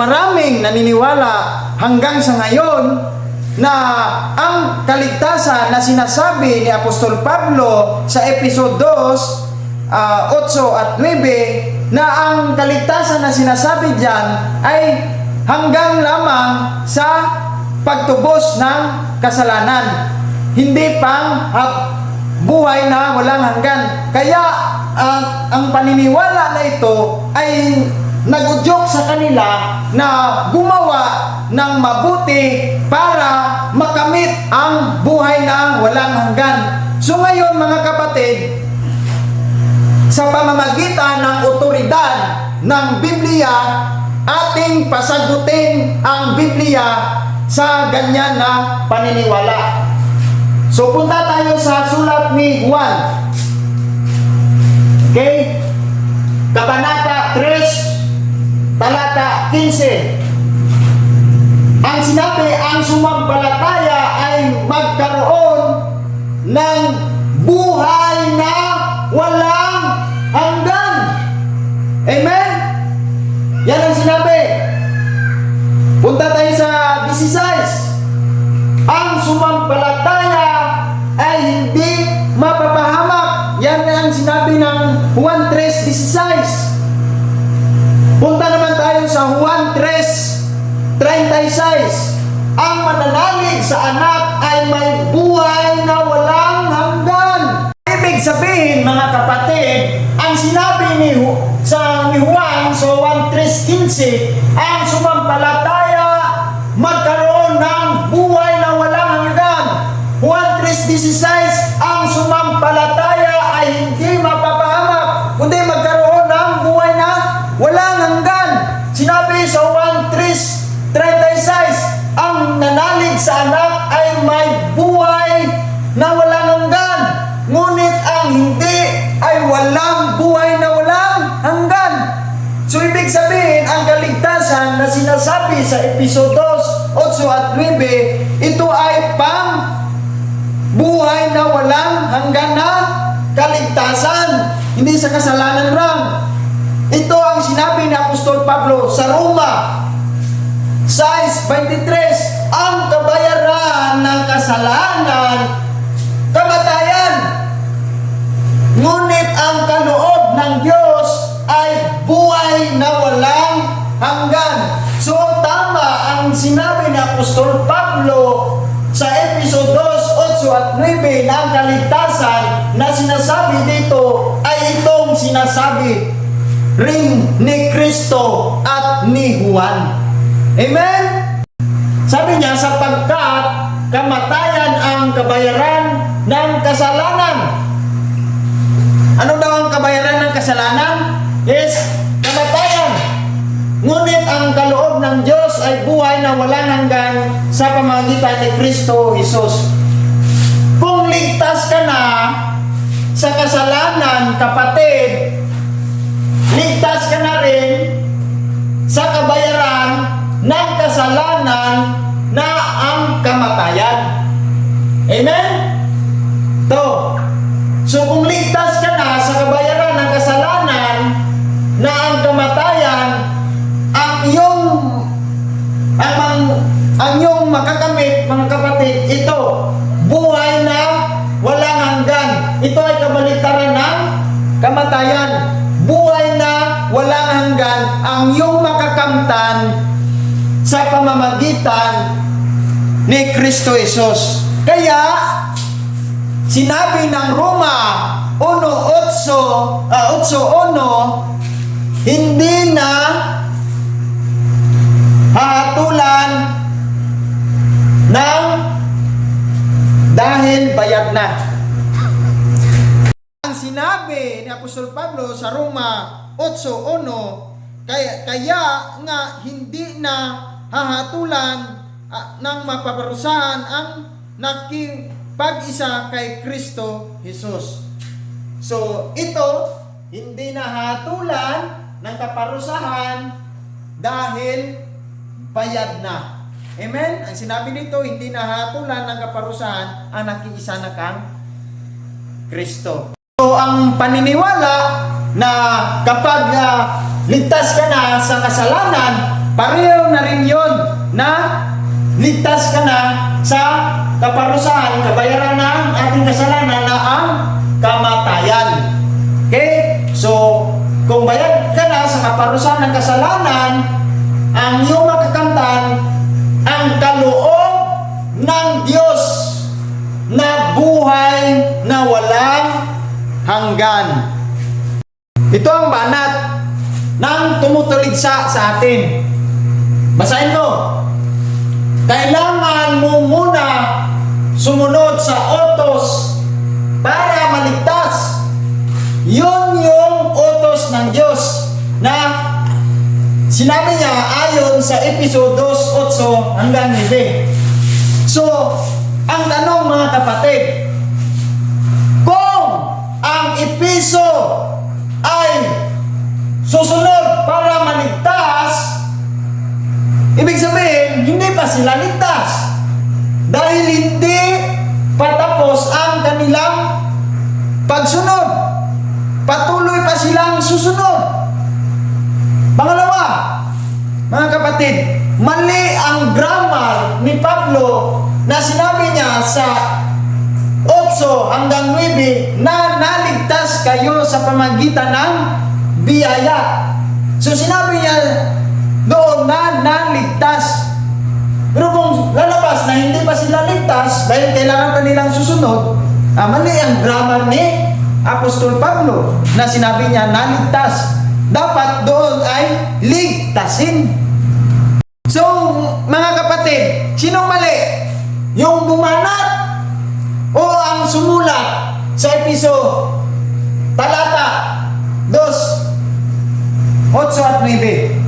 Maraming naniniwala hanggang sa ngayon na ang kaligtasan na sinasabi ni Apostol Pablo sa episode 2, ah, 8 at 9 na ang kaligtasan na sinasabi diyan ay hanggang lamang sa pagtubos ng kasalanan. Hindi pang ah, buhay na walang hanggan. Kaya ang ang paniniwala na ito ay nagudyok sa kanila na gumawa ng mabuti para makamit ang buhay na walang hanggan. So ngayon mga kapatid, sa pamamagitan ng otoridad ng Biblia, ating pasagutin ang Biblia sa ganyan na paniniwala. So punta tayo sa sulat ni Juan. Okay? Kabanata 3, talata 15. Ang sinabi, ang sumampalataya ay magkaroon ng buhay na walang hanggan. Amen? Yan ang sinabi. Punta tayo sa 16. Ang sumampalataya ay hindi mapapahamak. Yan ang sinabi ng Juan 3.16. Sa Juan 3.36. Ang mananalig sa anak ay may buhay na walang hanggan. Ibig sabihin mga kapatid, ang sinabi ni sa ni Juan sa Juan 3.15, ang sumampalataya magkaroon ng buhay na walang hanggan. Juan 3.16, ang sumampalataya ay hindi mapapahamak, kundi magkaroon ng buhay na walang hanggan. Juan 3.36, ang nanalig sa anak ay may buhay na walang hanggan. Ngunit ang hindi ay walang buhay na walang hanggan. So ibig sabihin, ang kaligtasan na sinasabi sa episode 2, 8 at 9, ito ay pang buhay na walang hanggan na kaligtasan. Hindi sa kasalanan lang. Ito ang sinabi ni Apostol Pablo sa Roma 6.23 Ang kabayaran ng kasalanan, kamatayan. Ngunit ang kaloob ng Diyos ay buhay na walang hanggan. So tama ang sinabi ni Apostol Pablo sa episode 2, 8 at 9 na ang kaligtasan na sinasabi dito ay itong sinasabi rin ni Kristo at ni Juan. Amen? Sabi niya, sapagkat kamatayan ang kabayaran ng kasalanan. Ano daw ang kabayaran ng kasalanan? Yes, kamatayan. Ngunit ang kaloob ng Diyos ay buhay na walang hanggan sa pamamagitan ni Kristo Jesus. Kung ligtas ka na sa kasalanan, kapatid, ligtas ka na rin sa kabayaran ng kasalanan na ang kamatayan. Amen? To. So kung ligtas ka na sa kabayaran ng kasalanan na ang kamatayan, ang iyong ang, ang, iyong makakamit, mga kapatid, ang iyong makakamtan sa pamamagitan ni Kristo Jesus. Kaya, sinabi ng Roma 1.8, ah, 8.1, hindi na hahatulan ng dahil bayad na. Ang sinabi ni Apostol Pablo sa Roma 8.1, kaya, kaya nga hindi na hahatulan ah, ng mapaparusahan ang nakipag-isa kay Kristo Jesus. So, ito, hindi na hatulan ng kaparusahan dahil bayad na. Amen? Ang sinabi nito, hindi na hatulan ng kaparusahan ang nakiisa na kang Kristo. So, ang paniniwala na kapag ah, ligtas ka na sa kasalanan, pareho na rin yon na ligtas ka na sa kaparusahan, kabayaran ng ating kasalanan na ang kamatayan. Okay? So, kung bayad ka na sa kaparusahan ng kasalanan, ang iyong makakamtan ang kaloob ng Diyos na buhay na walang hanggan. Ito ang banat ng tumutuligsa sa atin. Basahin ko. Kailangan mo muna sumunod sa otos para maligtas. Yun yung otos ng Diyos na sinabi niya ayon sa episode 2.8 hanggang 9. So, ang tanong mga kapatid, kung ang episo ay susunod para maligtas, ibig sabihin, hindi pa sila ligtas. Dahil hindi patapos ang kanilang pagsunod. Patuloy pa silang susunod. Pangalawa, mga kapatid, mali ang grammar ni Pablo na sinabi niya sa 8 hanggang 9 na naligtas kayo sa pamagitan ng biyaya. So sinabi niya doon na naligtas. Pero kung lalabas na hindi pa sila ligtas dahil kailangan pa nilang susunod, ah, mali ang grammar ni Apostol Pablo na sinabi niya naligtas. Dapat doon ay ligtasin. So, mga kapatid, sinong mali? Yung bumanat o ang sumulat sa episo talata 2, 8 at 9?